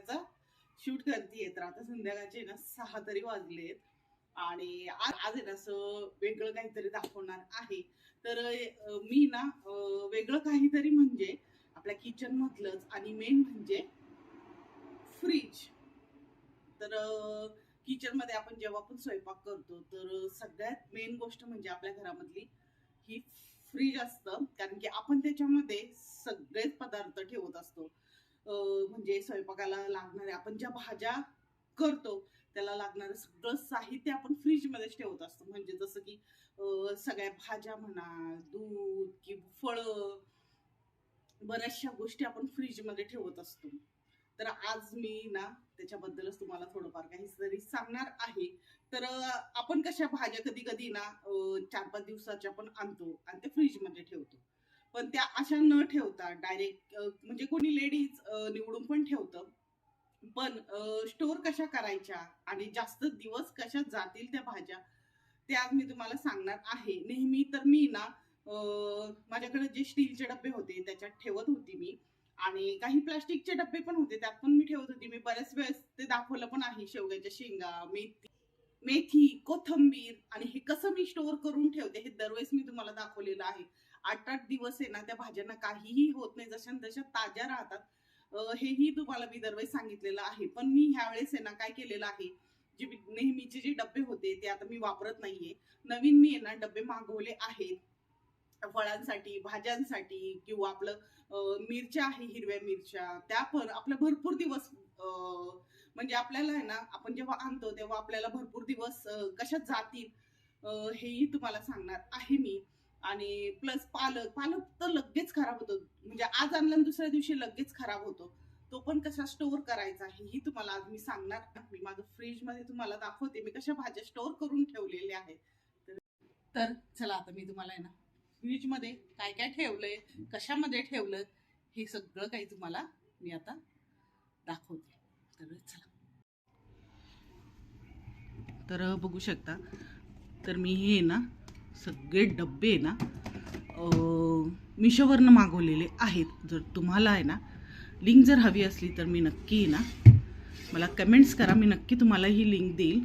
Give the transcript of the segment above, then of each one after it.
आणि शूट करते तर आता संध्याकाळचे ना सहा तरी वाजलेत. आणि आज आहे ना असं वेगळं काहीतरी दाखवणार आहे. तर मी ना वेगळं काहीतरी म्हणजे आपल्या किचन मधलंच आणि मेन म्हणजे फ्रीज तर किचनमध्ये आपण जेव्हा पण स्वयंपाक करतो तर सगळ्यात मेन गोष्ट म्हणजे आपल्या घरामधली ही फ्रीज असतं. कारण की आपण त्याच्यामध्ये सगळेच पदार्थ ठेवत असतो. म्हणजे स्वयंपाकाला लागणाऱ्या आपण ज्या भाज्या करतो त्याला लागणारं सगळं साहित्य आपण फ्रीजमध्येच ठेवत असतो. म्हणजे जसं की सगळ्या भाज्या म्हणा दूध किंवा फळं बऱ्याचशा गोष्टी आपण फ्रीजमध्ये ठेवत असतो. तर आज मी ना त्याच्याबद्दलच तुम्हाला थोडंफार काही तरी सांगणार आहे. तर आपण कशा भाज्या कधी कधी ना चार पाच दिवसाच्या पण आणतो आणि ते फ्रीजमध्ये ठेवतो. पण त्या अशा न ठेवता डायरेक्ट म्हणजे कोणी लेडीज निवडून पण ठेवतं. पण स्टोर कशा करायच्या आणि जास्त दिवस कशा जातील त्या भाज्या ते आज मी तुम्हाला सांगणार आहे. नेहमी तर मी ना माझ्याकडे जे स्टीलचे डबे होते त्याच्यात ठेवत होती मी. आणि काही प्लास्टिकचे डबे पण होते त्यात पण मी ठेवत होती. मी बऱ्याच वेळेस ते दाखवलं पण आहे शेवग्याच्या शेंगा मेथी मेथी कोथंबीर आणि हे कसं मी स्टोअर करून ठेवते हे दरवेळेस मी तुम्हाला दाखवलेलं आहे. आठ आठ दिवस आहे ना त्या भाज्यांना काहीही होत नाही. जशा न तशा ताज्या राहतात. हेही तुम्हाला मी दरवेळेस सांगितलेलं आहे. पण मी ह्यावेळेस आहे ना काय केलेलं आहे जे नेहमीचे जे डबे होते ते आता मी वापरत नाहीये. नवीन मी ना डबे मागवले आहेत. फळांसाठी भाज्यांसाठी किंवा आपलं मिरच्या आहे हिरव्या मिरच्या. त्या पण आपल्या भरपूर दिवस अं, म्हणजे आपल्याला आहे ना आपण जेव्हा आणतो तेव्हा आपल्याला भरपूर दिवस कशा जातील हेही तुम्हाला सांगणार आहे मी. आणि प्लस पालक पालक तर लगेच खराब होतो. म्हणजे आज आणलं दुसऱ्या दिवशी लगेच खराब होतो. तो पण कसा स्टोअर करायचा हेही तुम्हाला आज मी सांगणार मी माझं फ्रीजमध्ये तुम्हाला दाखवते. मी कशा भाज्या स्टोअर करून ठेवलेल्या आहेत. तर- तर चला आता मी तुम्हाला आहे ना फ्रीजमध्ये काय काय ठेवलंय कशामध्ये ठेवलं हे सगळं काही तुम्हाला मी आता दाखवते. तर चला. तर बघू शकता. तर मी हे ना सगळे डब्बे ना मिशोवरनं मागवलेले आहेत. जर तुम्हाला आहे ना लिंक जर हवी असली तर मी नक्की ना मला कमेंट्स करा. मी नक्की तुम्हाला ही लिंक देईल.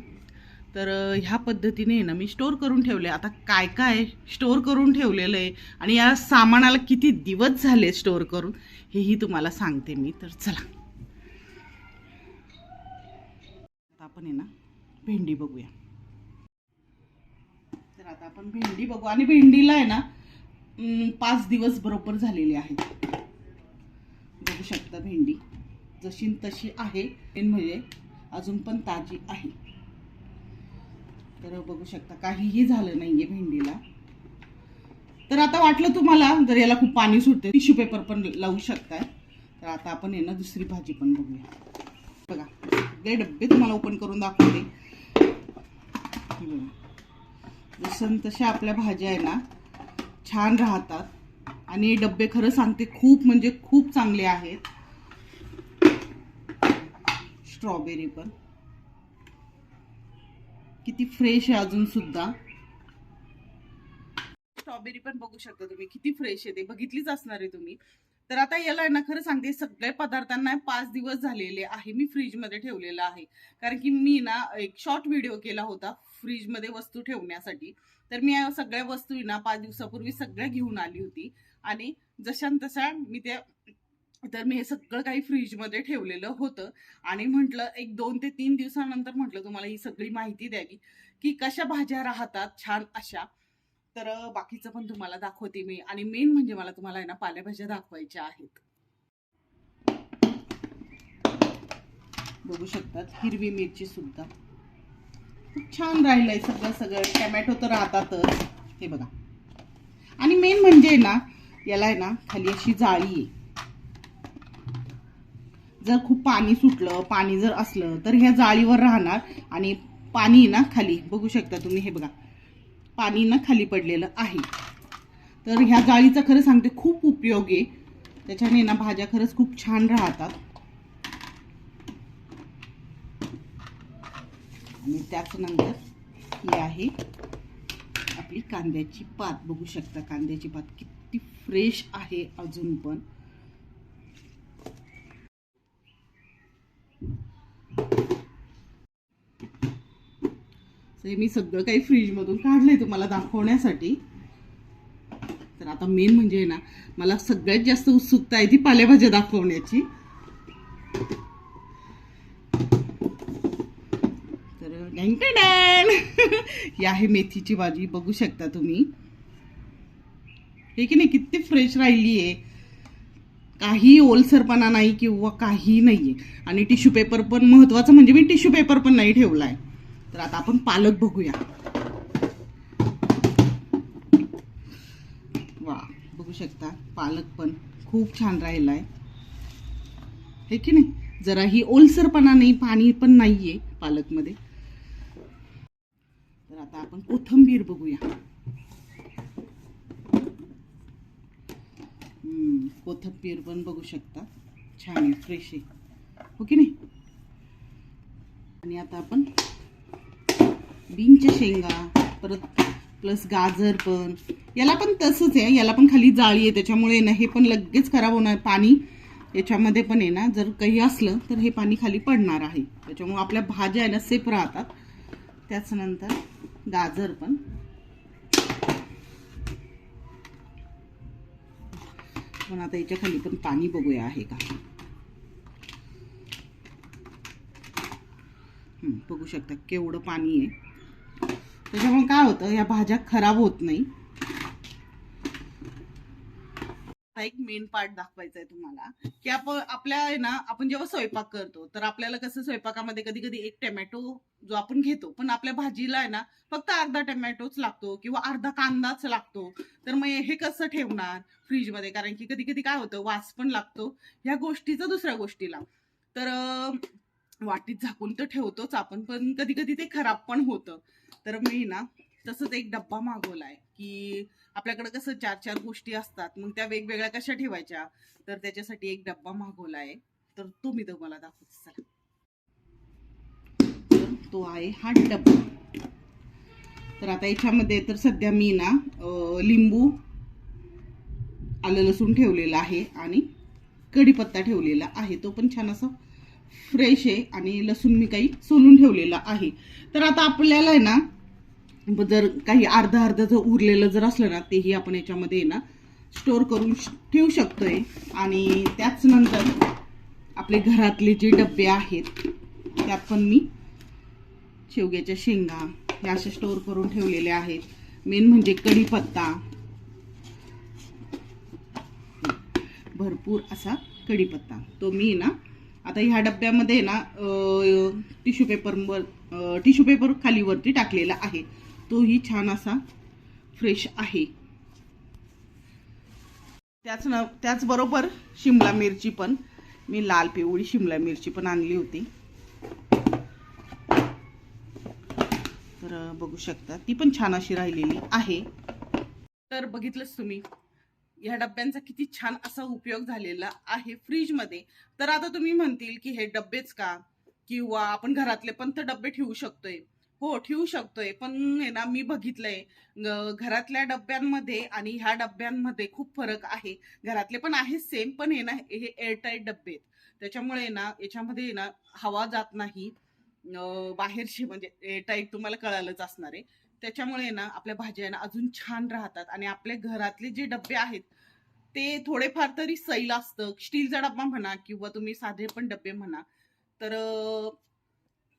तर ह्या पद्धतीने आहे ना मी स्टोअर करून ठेवले. आता काय काय स्टोअर करून ठेवलेलं आहे आणि या सामानाला किती दिवस झाले स्टोअर करून हेही तुम्हाला सांगते मी. तर चला. आता आपण आहे ना भेंडी बघूया. तर आता आपण भेंडी बघू. आणि भेंडीला आहे ना पाच दिवस बरोबर झालेले आहेत बघू शकता भेंडी. जशी तशी आहे. म्हणजे अजून पण ताजी आहे. तर बघू शकता काहीही झालं नाहीये भेंडीला. तर आता वाटलं तुम्हाला जर याला खूप पाणी सुटते टिश्यू पेपर पण लावू शकताय. तर आता आपण आहे ना दुसरी भाजी पण बघूया. बघा सगळे डब्बे तुम्हाला ओपन करून दाखवते. बघा. जसं तशा आपल्या भाज्या आहे ना छान राहतात. आणि डब्बे खरं सांगते खूप म्हणजे खूप चांगले आहेत. स्ट्रॉबेरी पण. किती फ्रेश आहे अजून सुद्धा. स्ट्रॉबेरी पण बघू शकता तुम्ही किती फ्रेश आहे ते. बघितलीच असणार आहे तुम्ही. तर आता याला ना खरं सांगते सगळ्या पदार्थांना पाच दिवस झालेले आहे. मी फ्रीजमध्ये ठेवलेलं आहे. कारण की मी ना एक शॉर्ट व्हिडिओ केला होता फ्रीजमध्ये वस्तू ठेवण्यासाठी. तर मी सगळ्या वस्तू ना पाच दिवसापूर्वी सगळ्या घेऊन आली होती. आणि जशा न तशा मी त्या तर मी हे सगळं काही फ्रीजमध्ये ठेवलेलं होतं. आणि म्हटलं एक दोन ते तीन दिवसानंतर म्हटलं तुम्हाला ही सगळी माहिती द्यावी. की कशा भाज्या राहतात छान अशा. तर बाकीचं पण तुम्हाला दाखवते मी. आणि मेन म्हणजे मला तुम्हाला आहे ना पालेभाज्या दाखवायच्या आहेत. बघू शकतात हिरवी मिरची सुद्धा. खूप छान राहिलंय सगळं सगळं. टमॅटो तर राहतातच. हे बघा. आणि मेन म्हणजे ना याला आहे ना खाली अशी जाळी आहे. जर खूप पाणी सुटलं पाणी जर असलं तर ह्या जाळीवर राहणार. आणि पाणी ना खाली. बघू शकता तुम्ही हे बघा. पाणी ना खाली पडलेलं आहे. तर ह्या जाळीचा खरं सांगते खूप उपयोग आहे. त्याच्याने ना भाज्या खरंच खूप छान राहतात. आणि त्याच नंतर ही आहे आपली कांद्याची पात. बघू शकता कांद्याची पात किती फ्रेश आहे अजून पण. ते मी सगळं काही फ्रीजमधून काढलंय तुम्हाला दाखवण्यासाठी. तर आता मेन म्हणजे ना मला सगळ्यात जास्त उत्सुकता आहे ती पालेभाज्या दाखवण्याची. तर डॅन ही आहे मेथीची भाजी बघू शकता तुम्ही. हे की नाही किती फ्रेश राहिली आहे काही ओलसरपणा नाही किंवा काही नाहीये. आणि टिश्यू पेपर पण महत्वाचं म्हणजे मी टिश्यू पेपर पण नाही ठेवला आहे तर आता आपण पालक बघूया. वा बघू शकता पालक पण खूप छान राहिलाय. हे की नाही? जरा ही ओलसरपणा नाही पाणी पण नाहीये पालकमध्ये. तर आता आपण कोथंबीर बघूया. कोथंबीर पण बघू शकता. छान आहे फ्रेश आहे. हो की नाही? आणि आता आपण बीनच्या शेंगा परत प्लस गाजर पण. याला पण तसंच आहे. याला पण खाली जाळी आहे. त्याच्यामुळे ना हे पण लगेच खराब होणार. पाणी याच्यामध्ये पण आहे ना जर काही असलं तर हे पाणी खाली पडणार आहे. त्याच्यामुळे आपल्या भाज्या आहे ना सेफ राहतात. त्याचनंतर गाजर पण. पण आता याच्या खाली पण पाणी बघूया आहे का? बघू शकता केवढं पाणी आहे. त्याच्यामुळे काय होतं या भाज्या खराब होत नाही. हा एक मेन पार्ट दाखवायचा आहे तुम्हाला की आपण आपल्या आहे ना आपण जेव्हा स्वयंपाक करतो तर आपल्याला कसं स्वयंपाकामध्ये कधी कधी एक टोमॅटो जो आपण घेतो पण आपल्या भाजीला आहे ना फक्त अर्धा टोमॅटोच लागतो किंवा अर्धा कांदाच लागतो. तर मग हे कसं ठेवणार फ्रीजमध्ये कारण की कधी कधी काय होतं वास पण लागतो. ह्या गोष्टीचा दुसऱ्या गोष्टीला. तर वाटीत झाकून तर ठेवतोच आपण पण कधी कधी ते खराब पण होतं. तर मी ना तसंच एक डब्बा मागवलाय की आपल्याकडे कसं चार चार गोष्टी असतात मग त्या वेगवेगळ्या कशा ठेवायच्या? तर त्याच्यासाठी एक डब्बा मागवलाय. तर तो मी तुम्हाला दाखवते चला. तो आहे हा डब्बा. तर आता याच्यामध्ये तर सध्या मी ना लिंबू आलं लसूण ठेवलेलं आहे आणि कढीपत्ता ठेवलेला आहे. तो पण छान असा फ्रेश आहे आणि लसूण मी काही सोलून ठेवलेला आहे. तर आता आपल्याला आहे ना जर काही अर्धा अर्धा जर उरलेलं जर असलं ना तेही आपण याच्यामध्ये आहे ना स्टोअर करून ठेवू शकतोय. आणि त्याच नंतर आपले घरातले जे डबे आहेत त्यात पण मी शेवग्याच्या शेंगा हे अशा स्टोअर करून ठेवलेले आहेत. मेन म्हणजे कढीपत्ता. भरपूर असा कढीपत्ता. तो मी ना आता ह्या डब्यामध्ये ना टिश्यू पेपरवर टिश्यू पेपर खालीवरती टाकलेला आहे. तोही छान असा फ्रेश आहे. त्याच न त्याचबरोबर शिमला मिरची पण. मी लाल पिवळी शिमला मिरची पण आणली होती. तर बघू शकता. ती पण छान अशी राहिलेली आहे. तर बघितलंच तुम्ही. ह्या डब्यांचा किती छान असा उपयोग झालेला आहे फ्रीजमध्ये. तर आता तुम्ही म्हणतील की हे डब्बेच का? किंवा आपण घरातले पण तर डब्बे ठेवू शकतोय. हो ठेवू शकतोय. पण आहे ना मी बघितलंय. घरातल्या डब्यांमध्ये आणि ह्या डब्यांमध्ये खूप फरक आहे. घरातले पण आहे सेम पण आहे ना हे एअरटाईट डब्बे आहेत. त्याच्यामुळे ना याच्यामध्ये ना हवा जात नाही. बाहेरची म्हणजे एअरटाईट तुम्हाला कळालंच असणार आहे. त्याच्यामुळे ना आपल्या भाज्या ना अजून छान राहतात आणि आपल्या घरातले जे डबे आहेत ते थोडेफार तरी सैल असतं. स्टीलचा डब्बा म्हणा किंवा तुम्ही साधे पण डबे म्हणा तर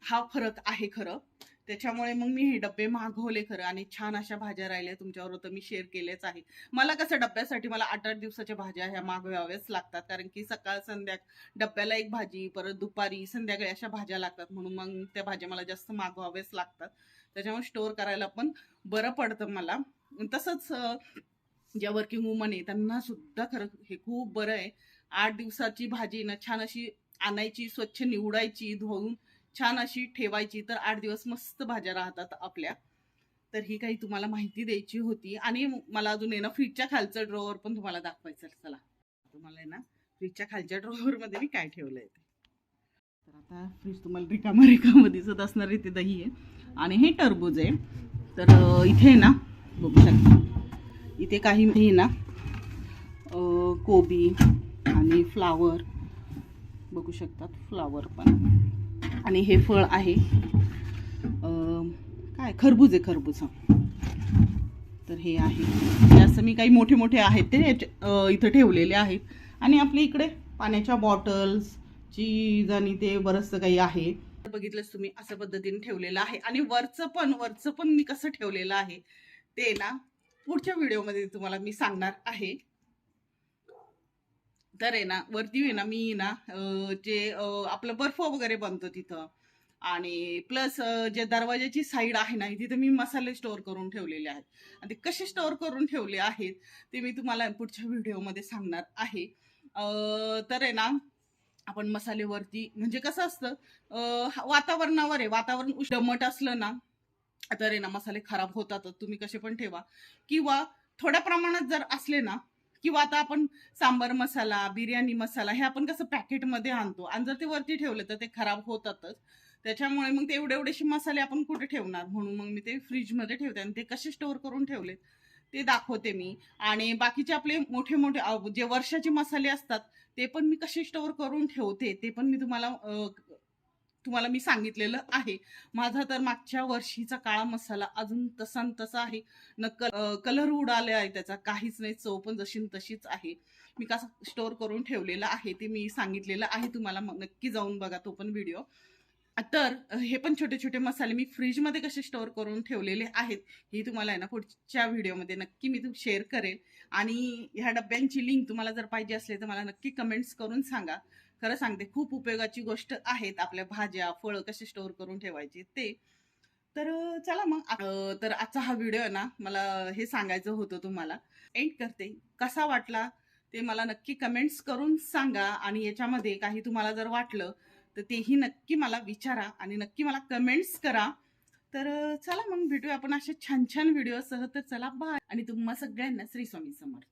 हा फरक आहे खरं. त्याच्यामुळे मग मी हे डबे मागवले खरं आणि छान अशा भाज्या राहिल्या तुमच्यावर तर मी शेअर केलेच आहे. मला कसं डब्यासाठी मला आठ आठ दिवसाच्या भाज्या ह्या मागवाव्याच लागतात. कारण की सकाळ संध्या डब्याला एक भाजी परत दुपारी संध्याकाळी अशा भाज्या लागतात. म्हणून मग त्या भाज्या मला जास्त मागवाव्याच लागतात. त्याच्यामुळे स्टोअर करायला पण बरं पडतं मला. तसंच ज्या वर्किंग वुमन आहे त्यांना सुद्धा खरं हे खूप बरं आहे. आठ दिवसाची भाजी ना छान अशी आणायची स्वच्छ निवडायची धुवून छान अशी ठेवायची तर आठ दिवस मस्त भाज्या राहतात आपल्या. तर ही काही तुम्हाला माहिती द्यायची होती. आणि मला अजून आहे ना फ्रीजच्या खालचं ड्रॉवर पण तुम्हाला दाखवायचं चला. तुम्हाला आहे ना फ्रीजच्या खालच्या ड्रॉवर मध्ये मी काय ठेवलंय ते. तर आता फ्रीज तुम्हाला रिकामा रिकामा दिसत असणार आहे ते दही आहे. आणि हे टरबूज आहे. तर इथे आहे ना बघू शकता. इथे काही हे ना कोबी आणि फ्लावर बघू शकतात फ्लावर पण. आणि हे फळ आहे. काय? खरबूज आहे खरबूज तर हे आहे. जास्त असं मी काही मोठे मोठे आहेत ते इथं ठेवलेले आहेत. आणि आपल्या इकडे पाण्याच्या बॉटल्स चीज आणि ते बरंचसं काही आहे. बघितलंच तुम्ही अशा पद्धतीने ठेवलेलं आहे. आणि वरचं पण वरचं पण मी कसं ठेवलेलं आहे ते ना पुढच्या व्हिडिओमध्ये तुम्हाला मी सांगणार आहे. तर आहे ना वरती आहे ना मी ना जे आपलं बर्फ वगैरे बनतो तिथं. आणि प्लस जे दरवाजाची साईड आहे ना तिथे मी मसाले स्टोअर करून ठेवलेले आहेत. आणि ते कसे स्टोअर करून ठेवले आहेत ते मी तुम्हाला पुढच्या व्हिडिओमध्ये सांगणार आहे. तर आहे ना आपण मसालेवरती म्हणजे कसं असतं वातावरणावर आहे वातावरण उष्ण दमट असलं ना तर आहे ना मसाले खराब होतातच तुम्ही कसे पण ठेवा. किंवा थोड्या प्रमाणात जर असले ना किंवा आता आपण सांबार मसाला बिर्याणी मसाला हे आपण कसं पॅकेटमध्ये आणतो आणि जर ते वरती ठेवले तर ते खराब होतातच. त्याच्यामुळे मग ते एवढे एवढेसे मसाले आपण कुठे ठेवणार? म्हणून मग मी ते फ्रीजमध्ये ठेवते आणि ते कसे स्टोअर करून ठेवलेत ते दाखवते मी. आणि बाकीचे आपले मोठे मोठे जे वर्षाचे मसाले असतात ते पण मी कसे स्टोअर करून ठेवते ते पण मी तुम्हाला तुम्हाला मी सांगितलेलं आहे. माझा तर मागच्या वर्षीचा काळा मसाला अजून तसा न तसा आहे. न कलर उडाले आहे त्याचा काहीच नाही चव पण जशी न तशीच आहे. मी कसा स्टोअर करून ठेवलेला आहे ते मी सांगितलेलं आहे तुम्हाला मग नक्की जाऊन बघा तो पण व्हिडिओ तर हे पण छोटे छोटे मसाले मी फ्रीजमध्ये कसे स्टोअर करून ठेवलेले आहेत हे तुम्हाला आहे ना पुढच्या व्हिडिओमध्ये नक्की मी शेअर करेल. आणि ह्या डब्यांची लिंक तुम्हाला जर पाहिजे असले तर मला नक्की कमेंट्स करून सांगा. खरं सांगते खूप उपयोगाची गोष्ट आहेत आपल्या भाज्या फळं कसे स्टोअर करून ठेवायचे ते. तर चला मग तर आजचा हा व्हिडिओ आहे ना मला हे सांगायचं होतं तुम्हाला. एंड करते. कसा वाटला ते मला नक्की कमेंट्स करून सांगा. आणि याच्यामध्ये काही तुम्हाला जर वाटलं तर तेही नक्की मला विचारा आणि नक्की मला कमेंट्स करा. तर चला मग भेटूया आपण अशा छान छान व्हिडिओसह तर चला बाय आणि तुम्हा सगळ्यांना श्री स्वामी समर्थ.